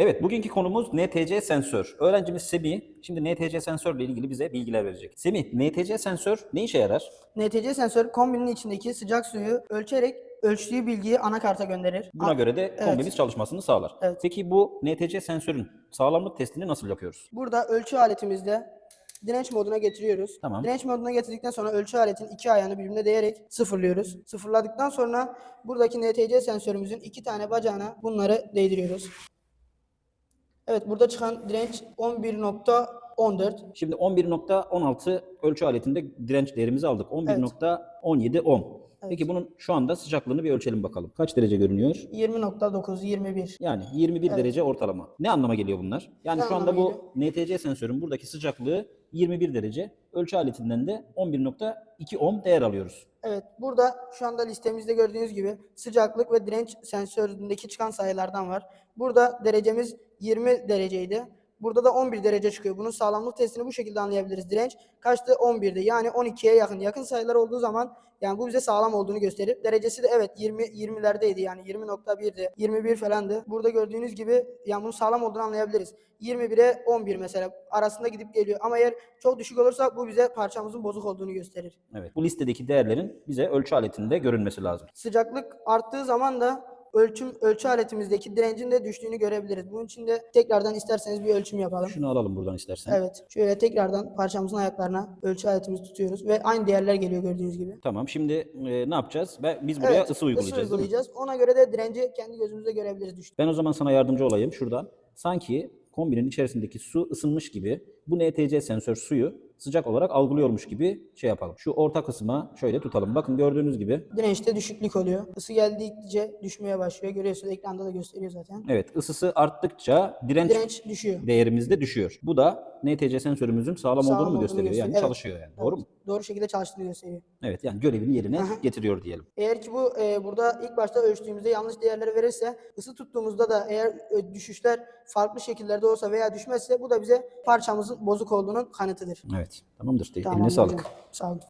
Evet, bugünkü konumuz NTC sensör. Öğrencimiz Semih, şimdi NTC sensörle ilgili bize bilgiler verecek. Semih, NTC sensör ne işe yarar? NTC sensör kombinin içindeki sıcak suyu ölçerek ölçtüğü bilgiyi anakarta gönderir. Buna göre de evet. kombimiz çalışmasını sağlar. Evet. Peki bu NTC sensörün sağlamlık testini nasıl yapıyoruz? Burada ölçü aletimizde direnç moduna getiriyoruz. Tamam. Direnç moduna getirdikten sonra ölçü aletin iki ayağını birbirine değerek sıfırlıyoruz. Sıfırladıktan sonra buradaki NTC sensörümüzün iki tane bacağına bunları değdiriyoruz. Evet burada çıkan direnç 11.14. Şimdi 11.16 ölçü aletinde direnç değerimizi aldık. 11.17 ohm. Peki bunun şu anda sıcaklığını bir ölçelim bakalım. Kaç derece görünüyor? 20.9, 21. Yani 21 derece ortalama. Ne anlama geliyor bunlar? Yani Ne şu anda bu NTC sensörün buradaki sıcaklığı 21 derece. Ölçü aletinden de 11.2 ohm değer alıyoruz. Evet, burada şu anda listemizde gördüğünüz gibi sıcaklık ve direnç sensöründeki çıkan sayılardan var. Burada derecemiz 20 dereceydi. Burada da 11 derece çıkıyor. Bunun sağlamlık testini bu şekilde anlayabiliriz. Direnç kaçtı? 11'di. Yani 12'ye yakın. Yakın sayılar olduğu zaman yani bu bize sağlam olduğunu gösterir. Derecesi de evet 20 20'lerdeydi. Yani 20.1'di. 21 falandı. Burada gördüğünüz gibi yani bunun sağlam olduğunu anlayabiliriz. 21'e 11 mesela arasında gidip geliyor. Ama eğer çok düşük olursa bu bize parçamızın bozuk olduğunu gösterir. Evet. Bu listedeki değerlerin bize ölçü aletinde görünmesi lazım. Sıcaklık arttığı zaman da ölçüm ölçü aletimizdeki direncin de düştüğünü görebiliriz. Bunun için de tekrardan isterseniz bir ölçüm yapalım. Şunu alalım buradan istersen. Evet. Şöyle tekrardan parçamızın ayaklarına ölçü aletimizi tutuyoruz ve aynı değerler geliyor gördüğünüz gibi. Tamam. Şimdi e, ne yapacağız? Ben, biz buraya Evet, ısı uygulayacağız. mi? uygulayacağız. Ona göre de direnci kendi gözümüzde görebiliriz düştü. Ben o zaman sana yardımcı olayım şuradan. Sanki kombinin içerisindeki su ısınmış gibi bu NTC sensör suyu sıcak olarak algılıyormuş gibi şey yapalım. Şu orta kısma şöyle tutalım. Bakın gördüğünüz gibi Dirençte düşüklük oluyor. Isı geldikçe düşmeye başlıyor. Görüyorsunuz ekranda da gösteriyor zaten. evet ısısı arttıkça direnç, Direnç düşüyor. değerimiz de düşüyor. Bu da NTC sensörümüzün sağlam, Sağlam olduğunu mu olduğunu gösteriyor? Yani gösteriyor. Evet. çalışıyor yani. Doğru mu? Evet, Doğru şekilde çalıştığını gösteriyor. Evet yani görevini yerine Aha. getiriyor diyelim. Eğer ki bu e, burada ilk başta ölçtüğümüzde yanlış değerleri verirse ısı tuttuğumuzda da eğer e, düşüşler farklı şekillerde olsa veya düşmezse bu da bize parçamızın bozuk olduğunun kanıtıdır. Evet. Tamamdır. Eline Tamamdır sağlık. Sağ olun.